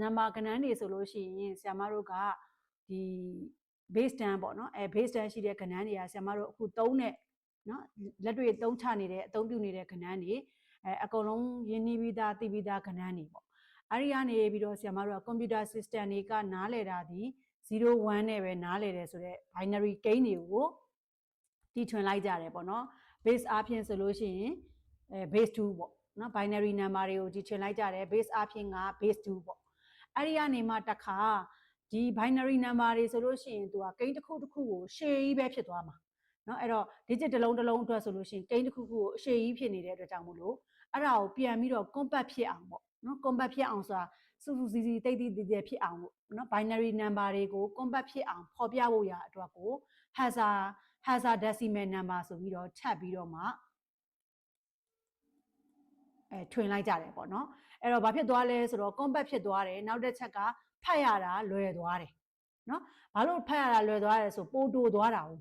နံပါတ်ကဏ္ဍတွေဆိုလို့ရှိရင်ဆရာမတို့ကဒီ base တန်းပေါ့နော်အဲ base တန်းရှိတဲ့ကဏ္ဍတွေကဆရာမတို့အခုသုံးတဲ့နော်လက်တွေ့သုံးချနေတဲ့အသုံးပြုနေတဲ့ကဏ္ဍတွေအဲအကုန်လုံးရင်းနှီးပြီးသားသိပြီးသားကဏ္ဍတွေပေါ့အဲ့ဒီကနေပြီးတော့ဆရာမတို့က computer system တွေကနားလည်တာဒီ0 1နဲ့ပဲနားလည်တယ်ဆိုတော့ binary gain တွေကိုတီထွင်လိုက်ကြတယ်ပေါ့နော် base အပြင်ဆိုလို့ရှိရင်အဲ base 2ပေါ့ နော် binary number တွေကိုတီထွင်လိုက်ကြတယ် base အပြင်က base 2ပေါ့အဲ့ဒီကနေမှတစ်ခါဒီ binary number တွေဆိုလို့ရှိရင်သူကကိန်းတစ်ခုတစ်ခုကိုရှေ့ကြီးပဲဖြစ်သွားမှာเนาะအဲ့တော့ digit တစ်လုံးတစ်လုံးအတွက်ဆိုလို့ရှိရင်ကိန်းတစ်ခုခုကိုအရှေ့ကြီးဖြစ်နေတဲ့အတွက်ကြောင့်မို့လို့အဲ့ဒါကိုပြန်ပြီးတော့ compact ဖြစ်အောင်ပေါ့เนาะ compact ဖြစ်အောင်ဆိုတာစူးစူးစီးစီးတိတ်တိတ်တိတ်တိတ်ဖြစ်အောင်ပေါ့เนาะ binary number တွေကို compact ဖြစ်အောင်ဖော်ပြဖို့ရအတွက်ကို hazard hazard decimal number ဆိုပြီးတော့ထပ်ပြီးတော့မှ အဲထွင်လိုက်ကြတယ်ပေါ့နော်အဲ့တော့ဘာဖြစ်သွားလဲဆိုတော့ compact ဖြစ်သွားတယ်နောက်တစ်ချက်ကဖတ်ရတာလွယ်သွားတယ်နော်ဘာလို့ဖတ်ရတာလွယ်သွားလဲဆိုပိုတိုသွားတာ ਉ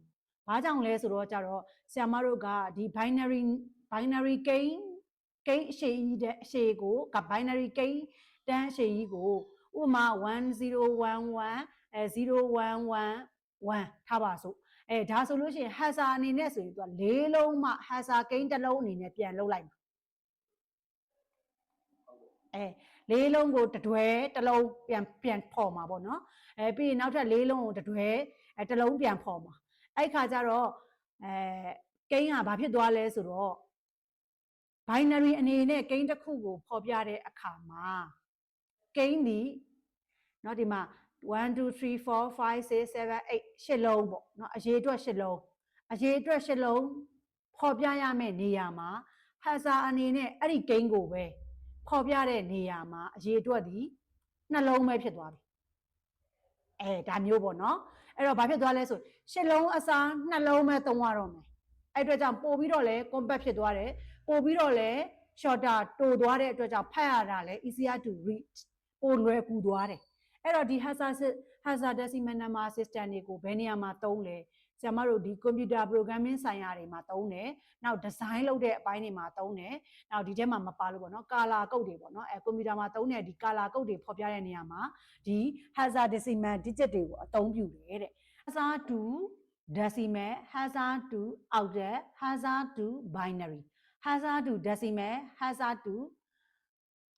ဘာကြောင့်လဲဆိုတော့ကြတော့ဆရာမတို့ကဒီ binary binary gain gain အရှိကြီးတဲ့အရှိကိုက binary gain တန်းအရှိကြီးကိုဥပမာ1011အဲ0111ထားပါစို့အဲဒါဆိုလို့ရှိရင် hazard အနေနဲ့ဆိုရင်သူက၄လုံးမှ hazard gain တစ်လုံးအနေနဲ့ပြန်လုပ်လိုက်မှာ အဲလေးလုံးကိုတတွဲတစ်လုံးပြန်ပြန်ဖော်မှာပေါ့နော်အဲပြီးရင်နောက်ထပ်လေးလုံးကိုတတွဲအဲတစ်လုံးပြန်ဖော်မှာအဲ့ခါကျတော့အဲကိန်းကဘာဖြစ်သွားလဲဆိုတော့ binary အနေနဲ့ကိန်းတစ်ခုကိုဖော်ပြတဲ့အခါမှာကိန်းဒီเนาะဒီမှာ1 2 3 4 5 6 7 8ရှစ်လုံးပေါ့เนาะအရေးအတွက်ရှစ်လုံးအရေးအတွက်ရှစ်လုံးဖော်ပြရမယ့်နေရာမှာ hazard အနေနဲ့အဲ့ဒီကိန်းကိုပဲ ဖော်ပြတဲ့နေရာမှာအရေးအတွက်ဒီနှလုံးပဲဖြစ်သွားပြီအဲဒါမျိုးပေါ့နော်အဲ့တော့ဘာဖြစ်သွားလဲဆိုရှစ်လုံးအစားနှလုံးပဲသုံးရတော့မယ်အဲ့အတွက်ကြောင့်ပို့ပြီးတော့လဲ compact ဖြစ်သွားတယ်ပို့ပြီးတော့လဲ shorter တိုသွားတဲ့အတွက်ကြောင့်ဖတ်ရတာလဲ easier to read ပိုလွယ်ကူသွားတယ်အဲ့တော့ဒီ hazard hazard decimal number system တွေကိုဘယ်နေရာမှာသုံးလဲဆရာမတို့ဒီ computer programming ဆိုင်ရာတွေမှာသုံးတယ်။နောက် design လုပ်တဲ့အပိုင်းတွေမှာသုံးတယ်။နောက်ဒီထဲမှာမပါလို့ပေါ့နော်။ color code တွေပေါ့နော်။အဲ computer မှာသုံးတဲ့ဒီ color code တွေဖော်ပြတဲ့နေရာမှာဒီ hazard decimal digit တွေကိုအသုံးပြုတယ်တဲ့။ hazard to decimal hazard to octal hazard to binary hazard to decimal hazard to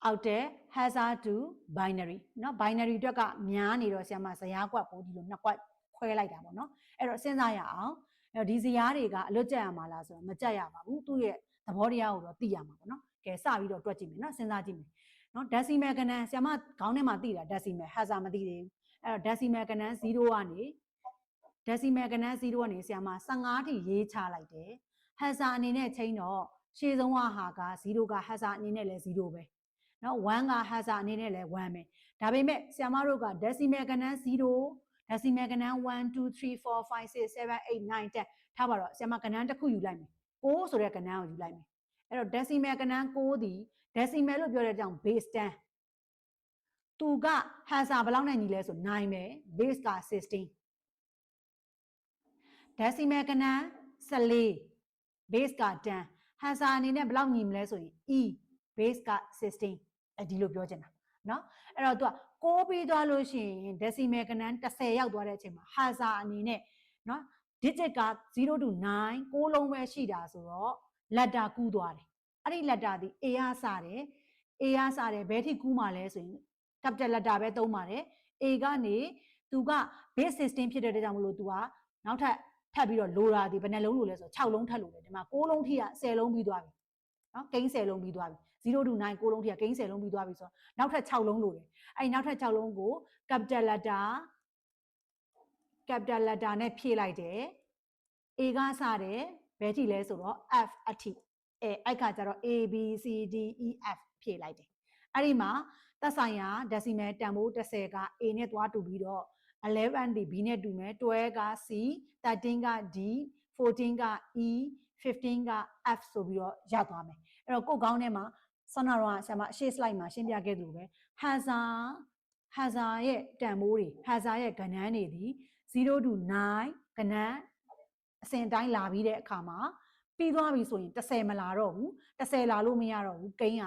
octal hazard to binary เนาะ binary အတွက်ကများနေတော့ဆရာမဇယားကွက်ကိုဒီလိုနှစ်ကွက်ခွဲလိုက်တာပေါ့နော်အဲ့တော့စဉ်းစားရအောင်အဲ့တော့ဒီဇယားတွေကအလွတ်ကျက်ရမှာလားဆိုတော့မကျက်ရပါဘူးသူ့ရဲ့သဘောတရားကိုတော့သိရမှာပေါ့နော်ကဲစပြီးတော့တွက်ကြည့်မယ်နော်စဉ်းစားကြည့်မယ်နော် decimal ကဏ္ဍဆရာမခေါင်းထဲမှာသိတာ decimal hazard မသိသေးဘူးအဲ့တော့ decimal ကဏ္ဍ0ကနေ decimal ကဏ္ဍ0ကနေဆရာမ15ထိရေးချလိုက်တယ် hazard အနေနဲ့ချိန်တော့ရှေ့ဆုံးကဟာက0က hazard အနေနဲ့လည်း0ပဲ နော်1က hazard အနေနဲ့လည်း1ပဲဒါပေမဲ့ဆရာမတို့က decimal ကဏ္ဍ0 decimal ကဏ္ဍ1 2 3 4 5 6 7 8 9 10ထားပါတော့ဆရာမကဏ္ဍတစ်ခုယူလိုက်မယ်6ဆိုတဲ့ကဏ္ဍကိုယူလိုက်မယ်အဲ့တော့ decimal ကဏ္ဍ6ဒီ decimal လို့ပြောတဲ့အကြောင်း base 10သူက hazard ဘယ်လောက်နဲ့ညီလဲဆို9ပဲ base က16 decimal ကဏ္ဍ14 base က10 hazard အနေနဲ့ဘယ်လောက်ညီမလဲဆိုရင် e base က16 အဲဒီလိုပြောချင်တာနော်အဲ့တော့သူကကိုးပြီးသွားလို့ရှိရင် decimal ကဏန်း30ရောက်သွားတဲ့အချိန်မှာ hazard အနေနဲ့နော် digit က0 to 9ကိုးလုံးပဲရှိတာဆိုတော့ letter ကူးသွားတယ်အဲ့ဒီ letter ဒီ a ရစတယ် a ရစတယ်ဘယ်ထိကူးမှလဲဆိုရင် capital letter ပဲသုံးပါတယ် a ကနေသူက base system ဖြစ်တဲ့အတွက်ကြောင့်မလို့သူကနောက်ထပ်ထပ်ပြီးတော့လိုတာဒီဘယ်နှလုံးလို့လဲဆိုတော့6လုံးထပ်လို့တယ်ဒီမှာ6လုံးထိက10လုံးပြီးသွားပြီနော်ကိန်း10လုံးပြီးသွားပြီ 0 to 9 6လုံးထိကကိန်း10လုံးပြီးသွားပြီဆိုတော့နောက်ထပ်6လုံးလိုတယ်အဲ့နောက်ထပ်6လုံးကို capital letter capital letter နဲ့ဖြည့်လိုက်တယ် A ကစတယ်ဘယ်ထိလဲဆိုတော့ F အထိအဲအဲ့ခါကျတော့ A B C D E F ဖြည့်လိုက်တယ်အဲ့ဒီမှာသက်ဆိုင်ရာ decimal တန်ဖိုး30က A နဲ့သွားတူပြီးတော့11ဒီ B နဲ့တူမယ်12က C 13က D 14က E 15က F ဆိုပြီးတော့ရသွားမယ်အဲ့တော့ကိုယ်ကောင်းထဲမှာ ဆန္ဒတော့ဆရာမအရှိ slide မှာရှင်းပြခဲ့သလိုပဲ hazard hazard ရဲ့တန်ဖိုးတွေ hazard ရဲ့ကဏ္ဍတွေဒီ0 to 9ကဏ္ဍအစဉ်တိုင်းလာပြီးတဲ့အခါမှာပြီးသွားပြီဆိုရင်30မလာတော့ဘူး30လာလို့မရတော့ဘူးကိန်းက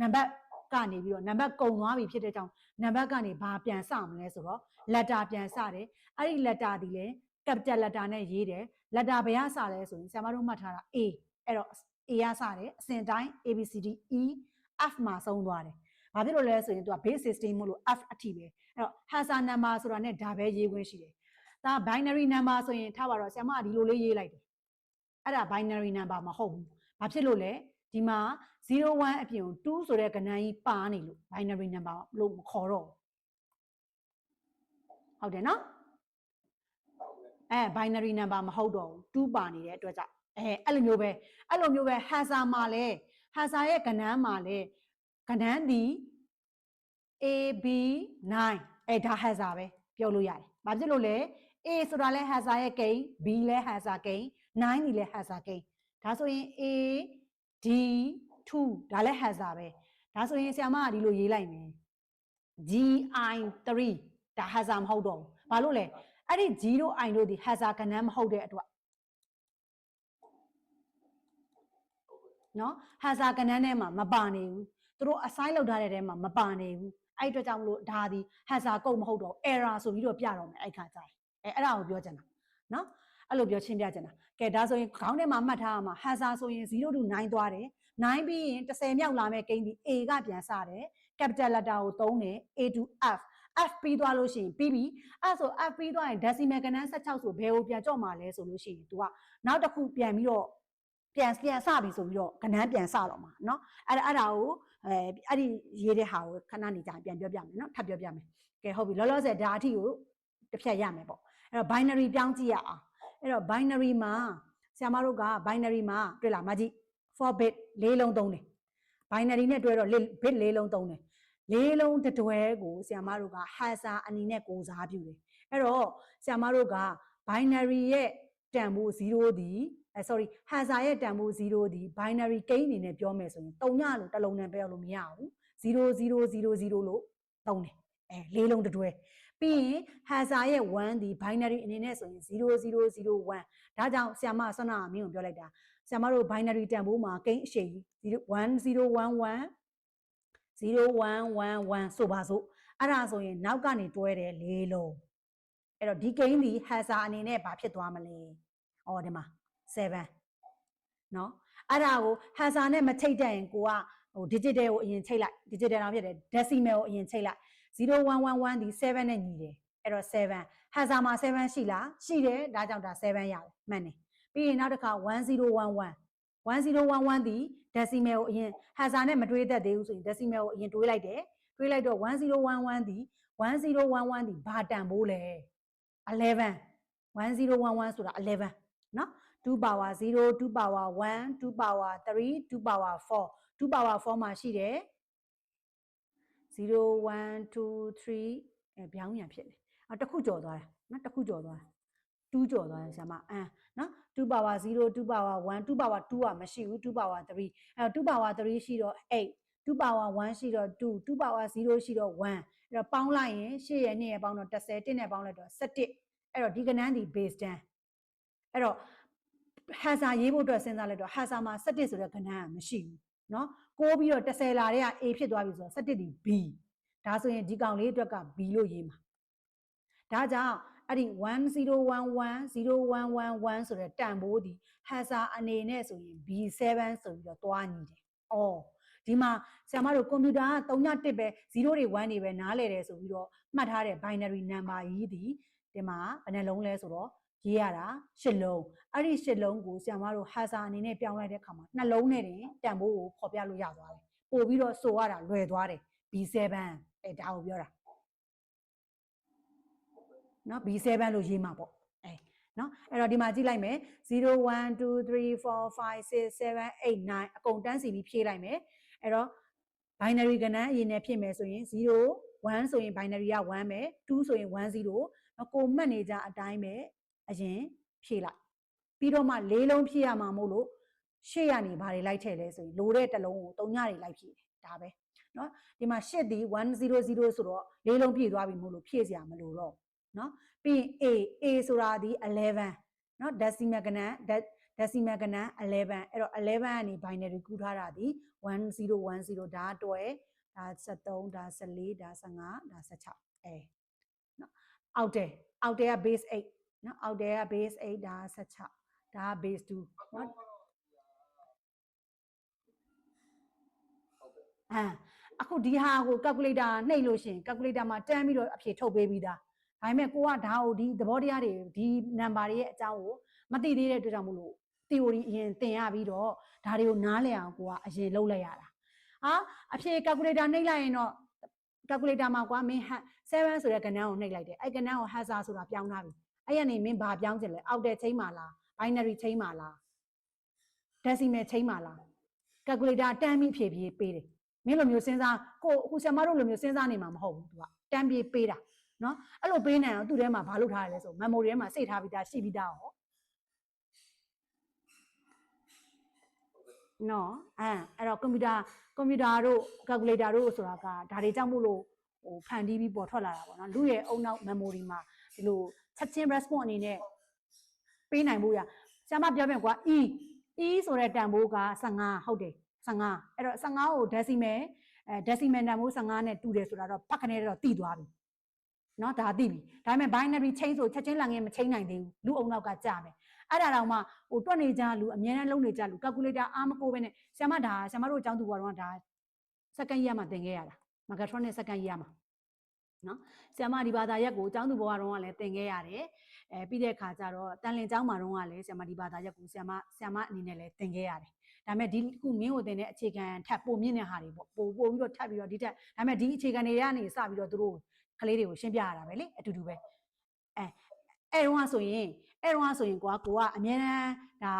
နံပါတ်ကနေပြီးတော့နံပါတ်ကုံသွားပြီဖြစ်တဲ့ကြောင့်နံပါတ်ကနေဘာပြန်စမလဲဆိုတော့ letter ပြန်စတယ်အဲ့ဒီ letter ဒီလေ capital letter နဲ့ရေးတယ် letter ဘယ်ကစလဲဆိုရင်ဆရာမတို့မှတ်ထားတာ A အဲ့တော့ A ရစတယ်အစဉ်တိုင်း A B C D E F မှာဆုံးသွားတယ်ဘာဖြစ်လို့လဲဆိုရင်သူက base 16မို့လို့ F အထိပဲအဲ့တော့ Haza number ဆိုတာနဲ့ဒါပဲရေးခွင့်ရှိတယ်ဒါ binary number ဆိုရင်ထားပါတော့ဆရာမကဒီလိုလေးရေးလိုက်တယ်အဲ့ဒါ binary number မဟုတ်ဘူးဘာဖြစ်လို့လဲဒီမှာ01အပြင်2ဆိုတဲ့ကဏ္ဍကြီးပါနေလို့ binary number လို့မခေါ်တော့ဘူးဟုတ်တယ်နော်အဲ binary number မဟုတ်တော့ဘူး2ပါနေတဲ့အတွက်ကြောင့် အဲအဲ့လိုမျိုးပဲအဲ့လိုမျိုးပဲ Haza မှာလဲ Haza ရဲ့ကဏ္ဍမှာလဲကဏ္ဍဒီ AB9 အဲဒါ Haza ပဲပြောလို့ရတယ်။ဘာဖြစ်လို့လဲ A ဆိုတာလဲ Haza ရဲ့ကိန်း B လဲ Haza ကိန်း9ဒီလဲ Haza ကိန်းဒါဆိုရင် A D 2ဒါလဲ Haza ပဲဒါဆိုရင်ဆရာမကဒီလိုရေးလိုက်မယ် GI3 ဒါ Haza မဟုတ်တော့ဘူး။ဘာလို့လဲအဲ့ဒီ 0i တို့ဒီ Haza ကဏ္ဍမဟုတ်တဲ့အတွက် နော်ဟာဇာကဏ္ဍထဲမှာမပါနေဘူးသူတို့ assign လုပ်ထားတဲ့ထဲမှာမပါနေဘူးအဲ့အတွက်ကြောင့်မလို့ဒါဒီဟာဇာကုတ်မဟုတ်တော့ error ဆိုပြီးတော့ပြတော့မယ်အဲ့ခါကျရင်အဲအဲ့ဒါကိုပြောချင်တာနော်အဲ့လိုပြောချင်းပြချင်တာကဲဒါဆိုရင်ခေါင်းထဲမှာမှတ်ထားရမှာဟာဇာဆိုရင်0 to 9သွားတယ်9ပြီးရင်10မြောက်လာမဲ့ကိန်းဒီ A ကပြန်စတယ် capital letter ကိုသုံးတယ် A to F F ပြီးသွားလို့ရှိရင်ပြီးပြီအဲ့ဆို F ပြီးသွားရင် decimal ကဏ္ဍ16ဆိုဘယ်ကိုပြန်ကြော့မှာလဲဆိုလို့ရှိရင် तू ကနောက်တစ်ခုပြန်ပြီးတော့ ပြန်ပြန်စပြီဆိုပြီးတော့ကဏ္ဍပြန်စတော့မှာเนาะအဲ့ဒါအဲ့ဒါကိုအဲအဲ့ဒီရေးတဲ့ဟာကိုခဏနေကြပြန်ပြောပြမယ်เนาะထပ်ပြောပြမယ်ကဲဟုတ်ပြီလောလောဆယ်ဒါအထိကိုတစ်ဖြတ်ရမယ်ပေါ့အဲ့တော့ binary ပြောင်းကြည့်ရအောင်အဲ့တော့ binary မှာဆရာမတို့က binary မှာတွေ့လားမကြည့်4 bit လေးလုံးသုံးတယ် binary နဲ့တွဲတော့ bit လေးလုံးသုံးတယ်လေးလုံးတစ်တွဲကိုဆရာမတို့က haza အနေနဲ့ကိုစားပြုတယ်အဲ့တော့ဆရာမတို့က binary ရဲ့တန်ဖိုး0ဒီ အဲ sorry haza ရဲ့တန်ဖိုး0ဒီ binary ကိန်းအနေနဲ့ပြောမယ်ဆိုရင်တုံညလို့တစ်လုံးနဲ့ပြောလို့မရဘူး0000လို့သုံးတယ်အဲလေးလုံးတစ်တွဲပြီးရင် haza ရဲ့1ဒီ binary အနေနဲ့ဆိုရင်0001ဒါကြောင့်ဆ iam ဆွမ်းနာမင်းကိုပြောလိုက်တာဆ iam တို့ binary တန်ဖိုးမှာကိန်းအရှိန်1011 0111ဆိုပါစို့အဲ့ဒါဆိုရင်နောက်ကနေတွဲတယ်လေးလုံးအဲ့တော့ဒီကိန်းဒီ haza အနေနဲ့ဘာဖြစ်သွားမလဲ။အော်ဒီမှာ 7เนาะအဲ့ဒါကို haza နဲ့မချိတ်တဲ့ရင်ကိုကဟို digital ကိုအရင်ချိတ်လိုက် digital တော့ဖြစ်တယ် decimal ကိုအရင်ချိတ်လိုက်0111ဒီ7နဲ့ညီတယ်အဲ့တော့7 haza မှာ7ရှိလားရှိတယ်ဒါကြောင့်ဒါ7ရတယ်မှန်တယ်ပြီးရင်နောက်တစ်ခါ1011 1011ဒီ decimal ကိုအရင် haza နဲ့မတွေးတတ်သေးဘူးဆိုရင် decimal ကိုအရင်တွေးလိုက်တယ်တွေးလိုက်တော့1011ဒီ1011ဒီဘာတန်ဖိုးလဲ11 1011ဆိုတာ11เนาะ 2 power 0 2 power 1 2 power 3 2 power 4 2 power 4မှာရှိတယ်0 1 2 3အဲပြောင်းပြန်ဖြစ်တယ်အတစ်ခုကြော်သွားတယ်နော်တစ်ခုကြော်သွားတယ်2ကြော်သွားတယ်ဆရာမအမ်နော်2 power 0 2 power 1 2 power 2ကမရှိဘူး2 power 3အဲတော့2 power 3ရှိတော့8 2 power 1ရှိတော့2 2 power 0ရှိတော့1အဲ့တော့ပေါင်းလိုက်ရင်8ရဲ့2ရဲ့ပေါင်းတော့10 1နဲ့ပေါင်းလိုက်တော့17အဲ့တော့ဒီကဏ္ဍဒီ base 10အဲ့တော့ ဟာစာရေးဖို့အတွက်စဉ်းစားလိုက်တော့ဟာစာမှာ17ဆိုတဲ့ကဏ္ဍကမရှိဘူးเนาะကိုးပြီးတော့10လာတဲ့က A ဖြစ်သွားပြီဆိုတော့17ဒီ B ဒါဆိုရင်ဒီကောင်လေးအတွက်က B လို့ရေးမှာဒါကြောင့်အဲ့ဒီ1011011ဆိုတဲ့တန်ဖိုးဒီဟာစာအနေနဲ့ဆိုရင် B7 ဆိုပြီးတော့တွားညီတယ်။အော်ဒီမှာဆရာမတို့ကွန်ပျူတာက3ည1ပဲ0တွေ1တွေပဲနားလဲတယ်ဆိုပြီးတော့မှတ်ထားတဲ့ binary number ကြီးဒီဒီမှာဘယ်နှလုံးလဲဆိုတော့ ရေးရတာရှစ်လုံးအဲ့ဒီရှစ်လုံးကိုဆရာမတို့ဟာစာအနေနဲ့ပြောင်းလိုက်တဲ့အခါမှာနှလုံးနဲ့တင်တန်ဖိုးကိုဖော်ပြလို့ရသွားတယ်ပို့ပြီးတော့ဆိုရတာလွယ်သွားတယ် B7 အဲဒါကိုပြောတာနော် B7 လို့ရေးမှာပေါ့အဲနော်အဲ့တော့ဒီမှာကြည့်လိုက်မယ်0 1 2 3 4 5 6 7 8 9အကုန်တန်းစီပြီးဖြည့်လိုက်မယ်အဲ့တော့ binary ကဏ္ဍအရင်နဲ့ဖြစ်မယ်ဆိုရင်0 1ဆိုရင် binary က1ပဲ2ဆိုရင်1 0နော်ကိုမှတ်နေကြအတိုင်းပဲ အရင်ဖြည့်လိုက်ပြီးတော့မှလေးလုံးဖြည့်ရမှာမို့လို့ရှေ့ရနေဘာတွေလိုက်ထည့်လဲဆိုရင်လိုတဲ့တစ်လုံးကိုတုံညတွေလိုက်ဖြည့်တယ်ဒါပဲเนาะဒီမှာရှစ်ဒီ100ဆိုတော့လေးလုံးဖြည့်သွားပြီမို့လို့ဖြည့်စရာမလိုတော့เนาะပြီးရင် A A ဆိုတာဒီ11เนาะ decimal ကဏ္ဍ decimal ကဏ္ဍ11အဲ့တော့11ကနေ binary ကူးထားတာဒီ1010ဒါအတွက် ဒါ73ဒါ14ဒါ15ဒါ16အဲနော်အောက်တယ်အောက်တယ်က base 8 နော်အောက်တယ်က base 8ဒါ16ဒါက base 2နော်အာအခုဒီဟာကို calculator နှိပ်လို့ရှရင် calculator မှာတန်းပြီးတော့အဖြေထုတ်ပေးပြီးသားဒါပေမဲ့ကိုကဒါကိုဒီသဘောတရားတွေဒီ number တွေရဲ့အကြောင်းကိုမသိသေးတဲ့အတွက်ကြောင့်မလို့ theory အရင်သင်ရပြီးတော့ဒါတွေကိုနားလည်အောင်ကိုကအရင်လုပ်လိုက်ရတာဟာအဖြေ calculator နှိပ်လိုက်ရင်တော့ calculator မှာကွာမင်း7ဆိုတဲ့ကဏ္ဍကိုနှိပ်လိုက်တယ်အဲ့ကဏ္ဍကို hazard ဆိုတာပြောင်းထားပြီ အဲ့ရနေမင်းဘာပြောင်းချင်လဲအောက်တဲ့ချိန်မှာလား binary ချိန်မှာလား decimal ချိန်မှာလား calculator တန်းပြီးဖြည့်ဖြည့်ပေးတယ်မင်းလိုမျိုးစဉ်းစားကိုအခုဆရာမတို့လိုမျိုးစဉ်းစားနေမှာမဟုတ်ဘူးသူကတန်းပြီးပေးတာနော်အဲ့လိုပေးနေအောင်သူ့ထဲမှာဘာလုပ်ထားရလဲဆို memory ထဲမှာစိတ်ထားပြီးသားရှိပြီးသားဟောနော်အဲအဲ့တော့ကွန်ပျူတာကွန်ပျူတာတို့ calculator တို့ဆိုတာကဒါတွေကြောင့်မို့လို့ဟိုဖန်တီးပြီးပေါ်ထွက်လာတာပေါ့နော်လူရဲ့အုံနောက် memory မှာဒီလို ချက်ချင်း response အနေနဲ့ပေးနိုင်ဖို့ရဆရာမပြောပြန်ကွာ e e ဆိုတဲ့တန်ဖိုးက15ဟုတ်တယ်15အဲ့တော့15ကို decimal အဲ decimal တန်ဖိုး15နဲ့တူတယ်ဆိုတာတော့ပတ်ခနဲ့တော့တည်သွားပြီเนาะဒါသိပြီဒါပေမဲ့ binary chain ဆိုချက်ချင်းလန်ငယ်မချိန်နိုင်သေးဘူးလူအုံနောက်ကကြာမယ်အဲ့ဒါတောင်မှဟိုတွက်နေကြလူအများနဲ့လုံးနေကြလူ calculator အားမကိုပဲနဲ့ဆရာမဒါဆရာမတို့အကြောင်းသူဘွားတော့ဒါ second year မှာသင်ခဲ့ရတာ megatron နဲ့ second year မှာ နော်ဆရာမဒီဘာသာရက်ကိုအကြောင်းသူဘွားတော့ကလည်းသင်ခဲ့ရတယ်အဲပြီးတဲ့အခါကျတော့တန်လင်ကျောင်းမှာတော့ကလည်းဆရာမဒီဘာသာရက်ကိုဆရာမဆရာမအနေနဲ့လည်းသင်ခဲ့ရတယ်ဒါပေမဲ့ဒီခုမင်းကိုသင်တဲ့အခြေခံထပ်ပိုမြင့်တဲ့ဟာတွေပေါ့ပိုပိုပြီးတော့ထပ်ပြီးတော့ဒီတက်ဒါပေမဲ့ဒီအခြေခံတွေကနေစပြီးတော့သူတို့ကလေးတွေကိုရှင်းပြရတာပဲလေအတူတူပဲအဲအဲ့တော့ဆိုရင်အဲ့တော့ဆိုရင်ကိုကကိုကအများအားဒါ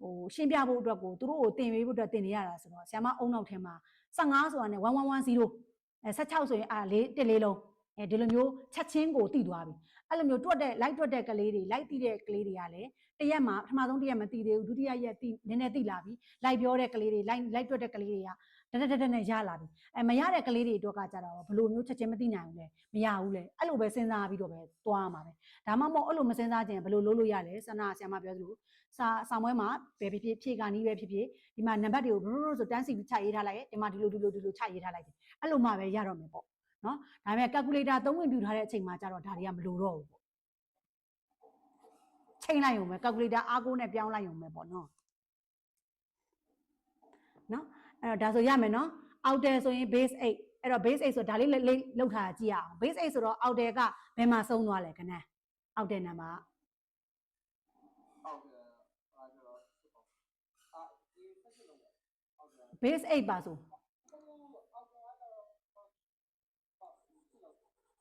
ဟိုရှင်းပြဖို့အတွက်ကိုသူတို့ကိုတင်ပေးဖို့အတွက်တင်နေရတာဆိုတော့ဆ iam အုံနောက်ထဲမှာ15ဆိုတာနဲ့1110အဲ16ဆိုရင်အာလေးတစ်လေးလုံး အဲဒီလိုမျိုးချက်ချင်းကိုတည်သွားပြီအဲ့လိုမျိုးတွက်တဲ့ light တွက်တဲ့ကလေးတွေ light တည်တဲ့ကလေးတွေကလည်းတရက်မှာပထမဆုံးတရက်မတည်သေးဘူးဒုတိယရက်တည်နည်းနည်းတည်လာပြီ light ပြောတဲ့ကလေးတွေ light light တွက်တဲ့ကလေးတွေကတတက်တက်တက်နဲ့ရလာပြီအဲမရတဲ့ကလေးတွေအတွက်ကကြတော့ဘယ်လိုမျိုးချက်ချင်းမသိနိုင်ဘူးလေမရဘူးလေအဲ့လိုပဲစဉ်းစားပြီးတော့ပဲသွားမှာပဲဒါမှမဟုတ်အဲ့လိုမစဉ်းစားခြင်းဘယ်လိုလုပ်လို့ရလဲဆန္ဒဆရာမပြောသလိုစာဆောင်ပွဲမှာဘယ်ဖြစ်ဖြစ်ဖြည့်ကနီးပဲဖြစ်ဖြစ်ဒီမှာနံပါတ်တွေကိုဘလို့လို့ဆိုတန်းစီပြီးချရေးထားလိုက်ဒီမှာဒီလိုဒီလိုဒီလိုချရေးထားလိုက်တယ်အဲ့လိုမှပဲရတော့မယ်ပေါ့ နော်ဒါပေမဲ့ calculator သုံးဝင်ပြထားတဲ့အချိန်မှာကျတော့ဒါတွေကမလိုတော့ဘူးပေါ့ချိန်လိုက်ရုံပဲ calculator အားကိုးနဲ့ပြောင်းလိုက်ရုံပဲပေါ့နော်နော်အဲ့တော့ဒါဆိုရမယ်နော်အောက်တယ်ဆိုရင် base 8အဲ့တော့ base 8ဆိုဒါလေးလေးလောက်ထားကြည့်ရအောင် base 8ဆိုတော့အောက်တယ်ကဘယ်မှာဆုံးသွားလဲခဏအောက်တယ်နံပါတ်ဟုတ်တယ်အားကျတော့အာဒီဆက်ချက်လုံးဟုတ်တယ် base 8ပါဆို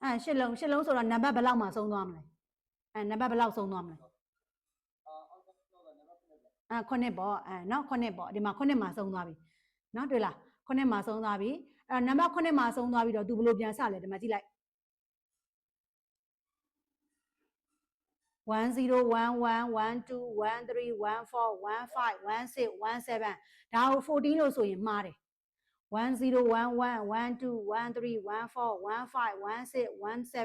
အဲရှစ်လုံးရှစ်လုံးဆိုတော့နံပါတ်ဘယ်လောက်မှဆုံးသွားမလဲအဲနံပါတ်ဘယ်လောက်ဆုံးသွားမလဲအာအောက်ကပြောတာနံပါတ်9ပဲအဲခုနှစ်ပေါ့အဲနော်ခုနှစ်ပေါ့ဒီမှာခုနှစ်မှာဆုံးသွားပြီနော်တွေ့လားခုနှစ်မှာဆုံးသွားပြီအဲနံပါတ်ခုနှစ်မှာဆုံးသွားပြီတော့ तू ဘယ်လိုပြန်စလဲဒီမှာကြည့်လိုက်1 0 1 1 1 2 1 3 1 4 1 5 1 6 1 7ဒါကို14လို့ဆိုရင်မှားတယ် 1 0 1 1 1 2 1 3 1 4 1 5 1 6 1 7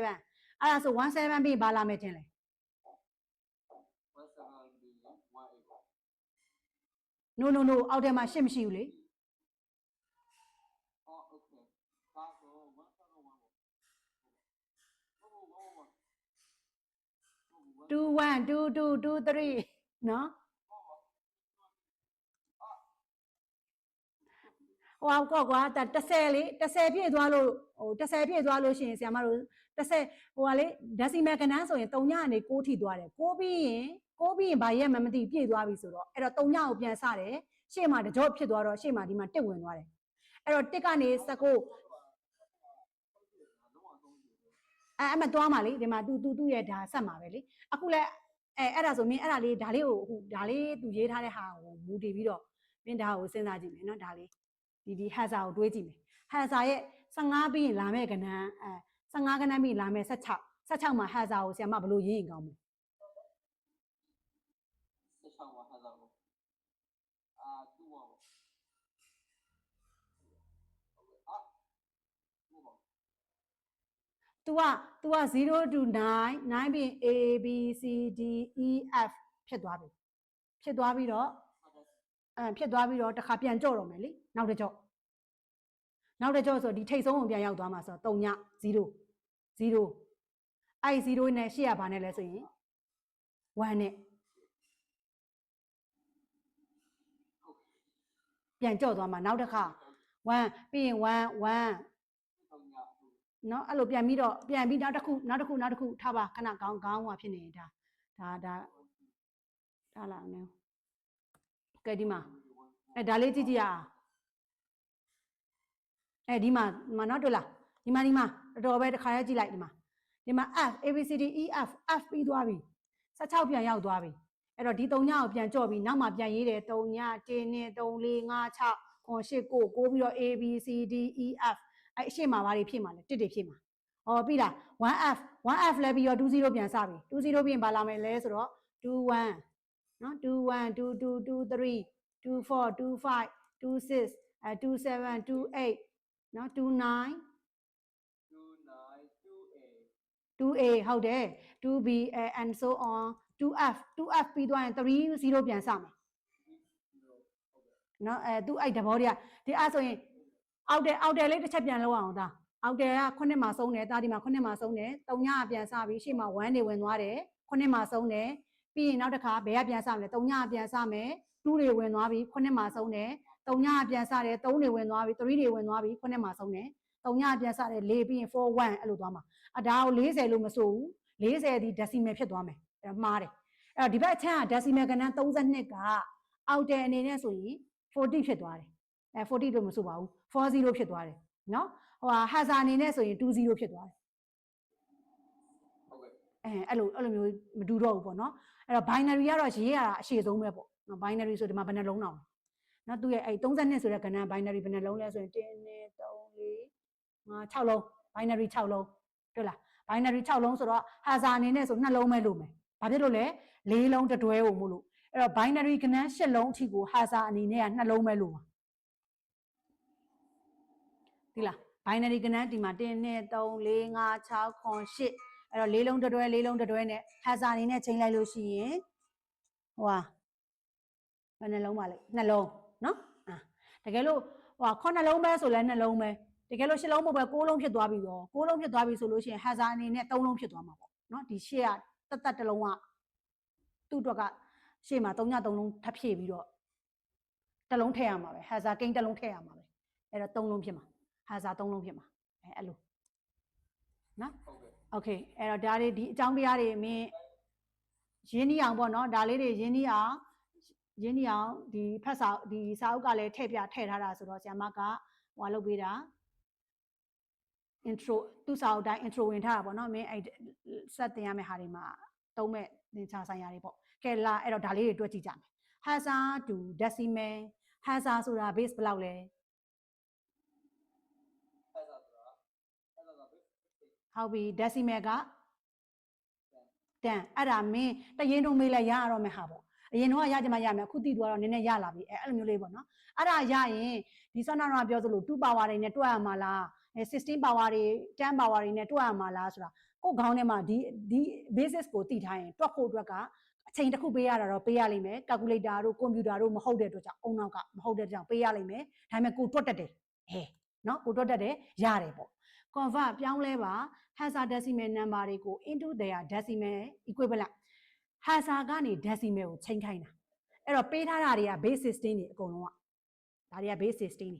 အဲ့ဒါဆို1 7ပြီးဘာလာမယ်ထင်လဲ 17ပြီး18 no no no အောက်ထဲမှာရှစ်မရှိဘူးလေ အော်โอเคဒါဆို17တော့1ပေါ့ဟုတ်ဟုတ်ဟုတ်ဟုတ် 2 1 2 2 2 3နော် ဟိုကောကွာ30လေ30ပြည့်သွားလို့ဟို30ပြည့်သွားလို့ရှိရင်ဆရာမတို့30ဟိုကလေ decimal ကဏ္ဍဆိုရင်3ညကနေ6ထိသွားတယ်6ပြီးရင်6ပြီးရင်ဘာရက်မှမသိပြည့်သွားပြီဆိုတော့အဲ့တော့3ညကိုပြန်စတယ်ရှေ့မှာတကြော့ဖြစ်သွားတော့ရှေ့မှာဒီမှာတစ်ဝင်သွားတယ်အဲ့တော့တစ်ကနေ19အဲအဲ့မသွားမှာလေဒီမှာ तू तू သူ့ရဲ့ဒါဆက်မှာပဲလေအခုလဲအဲအဲ့ဒါဆိုမင်းအဲ့ဒါလေးဒါလေးကိုဟိုဒါလေး तू ရေးထားတဲ့ဟာကိုမူတည်ပြီးတော့မင်းဒါကိုစဉ်းစားကြည့်မယ်နော်ဒါလေး ဒီဒီဟက်ဆာကိုတွေးကြည့်မယ်ဟက်ဆာရဲ့15ပြီးရင်လာမဲ့ကဏ္ဍအဲ15ကဏ္ဍပြီးလာမဲ့16 16မှာဟက်ဆာကိုဆရာမဘယ်လိုရေးရင်ကောင်းမလဲ16မှာဟာသာကိုအာ2ပေါ့အာ2ပေါ့ तू က तू က0 to 9 9ပြီးရင် A B C D E F ဖြစ်သွားပြီဖြစ်သွားပြီးတော့ အဲဖြစ်သွားပြီးတော့တစ်ခါပြန်ကြော့တော့မယ်လေနောက်တစ်ကြော့နောက်တစ်ကြော့ဆိုဒီထိတ်ဆုံးကိုပြန်ရောက်သွားမှာဆိုတော့3ည0 0အဲ့0နဲ့ရှေ့ရပါနဲ့လဲဆိုရင်1နဲ့ပြန်ကြော့သွားမှာနောက်တစ်ခါ1ပြီးရင်1 1နော်အဲ့လိုပြန်ပြီးတော့ပြန်ပြီးနောက်တစ်ခုနောက်တစ်ခုနောက်တစ်ခုထားပါခဏခေါင်းခေါင်းဟောဖြစ်နေတာဒါဒါဒါလားနော် ကဲဒီမှာအဲဒါလေးကြည့်ကြည့်ရအောင်အဲဒီမှာဒီမှာနော်တွေ့လားဒီမှာဒီမှာတော်တော်ပဲတစ်ခါရကြည့်လိုက်ဒီမှာဒီမှာ F ABCD EF F ပြီးသွားပြီ16ပြန်ရောက်သွားပြီအဲ့တော့ဒီ3ညကိုပြန်ကြော့ပြီးနောက်မှပြန်ရေးတယ်3ည1 2 3 4 5 6 9 8 9 9ပြီးတော့ A B C D E F အဲ့အရှိမဘာတွေဖြစ်မှာလဲတစ်တွေဖြစ်မှာဟောပြီလား 1F 1F လဲပြီးတော့20ပြန်စပြီ20ပြီးရင်ဘာလာမယ်လဲဆိုတော့21 နော်21 22 23 24 25 26အဲ27 28နော်29 29 2A 2A ဟုတ်တယ် 2B and so on 2F 2F ပြီးသွားရင်30ပြန်စမယ်နော်အဲသူအဲ့တဘောတွေကဒီအဲ့ဆိုရင်အောက်တယ်အောက်တယ်လေးတစ်ချက်ပြန်လောက်အောင်သားအောက်တယ်က9မှာဆုံးတယ်တာဒီမှာ9မှာဆုံးတယ်3ညကပြန်စပြီးရှေ့မှာ1နေဝင်သွားတယ်9မှာဆုံးတယ် ပြီးရင်နောက်တစ်ခါဘယ်ကပြန်စမလဲ3ညကပြန်စမယ်2တွေဝင်သွားပြီး9မှာဆုံးတယ်3ညကပြန်စတယ်3တွေဝင်သွားပြီး3တွေဝင်သွားပြီး9မှာဆုံးတယ်3ညကပြန်စတယ်4ပြီးရင်4 1အဲ့လိုသွားမှာအဒါကို40လို့မဆိုဘူး40ဒီ decimal ဖြစ်သွားမယ်အဲ့မှားတယ်အဲ့တော့ဒီဘက်အချမ်းက decimal ကဏ္ဍ32ကအောက်တယ်အနေနဲ့ဆိုရင်40ဖြစ်သွားတယ်အဲ40လို့မဆိုပါဘူး40ဖြစ်သွားတယ်နော်ဟိုဟာဟာဇာအနေနဲ့ဆိုရင်20ဖြစ်သွားတယ်ဟုတ်ကဲ့အဲအဲ့လိုအဲ့လိုမျိုးမတူတော့ဘူးပေါ့နော် အဲ့တော့ binary ကတော့ရေးရတာအရှည်ဆုံးပဲပေါ့နော် binary ဆိုဒီမှာဘယ်နှလုံးတော့နော်သူရဲ့အဲ့32ဆိုတဲ့ကဏ္ဍ binary ဘယ်နှလုံးလဲဆိုရင်1 2 3 4 5 6လုံး binary 6လုံးတွေ့လား binary 6လုံးဆိုတော့ဟာဇာအနေနဲ့ဆိုနှလုံးပဲလို့မယ်ဘာဖြစ်လို့လဲ၄လုံးတစ်တွဲကိုမို့လို့အဲ့တော့ binary ကဏ္ဍ၈လုံးအထိကိုဟာဇာအနေနဲ့ကနှလုံးပဲလို့ပါဒီလား binary ကဏ္ဍဒီမှာ1 2 3 4 5 6 9 8 အဲ့တော့၄လုံးတစ်တွဲ၄လုံးတစ်တွဲနဲ့ဟာဇာအနေနဲ့ချိန်လိုက်လို့ရှိရင်ဟိုဟာဘယ်နှလုံးပါလဲနှလုံးနော်အာတကယ်လို့ဟိုဟာခုနှလုံးပဲဆိုလဲနှလုံးပဲတကယ်လို့ရှစ်လုံးမဟုတ်ပဲကိုးလုံးဖြစ်သွားပြီတော့ကိုးလုံးဖြစ်သွားပြီဆိုလို့ရှိရင်ဟာဇာအနေနဲ့သုံးလုံးဖြစ်သွားမှာပေါ့နော်ဒီရှေ့ကတတ်တတ်တစ်လုံးကသူ့အတွက်ကရှေ့မှာ3ည3လုံးထပ်ဖြည့်ပြီးတော့တစ်လုံးထည့်ရမှာပဲဟာဇာကိန်းတစ်လုံးထည့်ရမှာပဲအဲ့တော့3လုံးဖြစ်မှာဟာဇာ3လုံးဖြစ်မှာအဲအဲ့လို နော် ဟုတ်ကဲ့ โอเคအဲ့တော့ဒါလေးဒီအကြောင်းတရားတွေမင်းရင်းနှီးအောင်ပေါ့နော်ဒါလေးတွေရင်းနှီးအောင်ရင်းနှီးအောင်ဒီဖတ်စာဒီစာအုပ်ကလည်းထည့်ပြထည့်ထားတာဆိုတော့ဆရာမကဟိုလုပ်ပေးတာ intro သူ့စာအုပ်တိုင်း intro ဝင်ထားတာပေါ့နော်မင်းအဲ့စက်တင်ရမယ့်ဟာတွေမှာသုံးမဲ့သင်္ချာဆိုင်ရာတွေပေါ့ကဲလာအဲ့တော့ဒါလေးတွေတွက်ကြည့်ကြမယ် hazard to decimal hazard ဆိုတာ base ဘယ်လောက်လဲ ဟုတ်ပြီ decimal က10အဲ့ဒါမင်းတရင်တော့မေးလိုက်ရရတော့မယ်ဟာပေါ့အရင်တော့ရကြမှာရမယ်အခုတည်သွားတော့နည်းနည်းရလာပြီအဲအဲ့လိုမျိုးလေးပေါ့နော်အဲ့ဒါရရင်ဒီဆောနာနာပြောသလို2 power တွေနဲ့တွက်ရမှာလားအဲ16 power တွေ10 power တွေနဲ့တွက်ရမှာလားဆိုတာကိုယ်ခေါင်းထဲမှာဒီဒီ basis ကိုတည်ထားရင်တွက်ဖို့အတွက်ကအချိန်တစ်ခုပေးရတာတော့ပေးရလိမ့်မယ် calculator တို့ computer တို့မဟုတ်တဲ့အတွက်ကြောင့်အုံနောက်ကမဟုတ်တဲ့အတွက်ကြောင့်ပေးရလိမ့်မယ်ဒါပေမဲ့ကိုတွက်တတ်တယ်ဟဲ့နော်ကိုတွက်တတ်တယ်ရတယ်ပေါ့ convert ပြောင်းလဲပါ Hazard decimal number တွေကို into their decimal equivalent Hazard ကနေ decimal ကိုချိန်ခိုင်းတာအဲ့တော့ပေးထားတာတွေက base 16တွေအကုန်လုံးကဒါတွေက base 16တွေ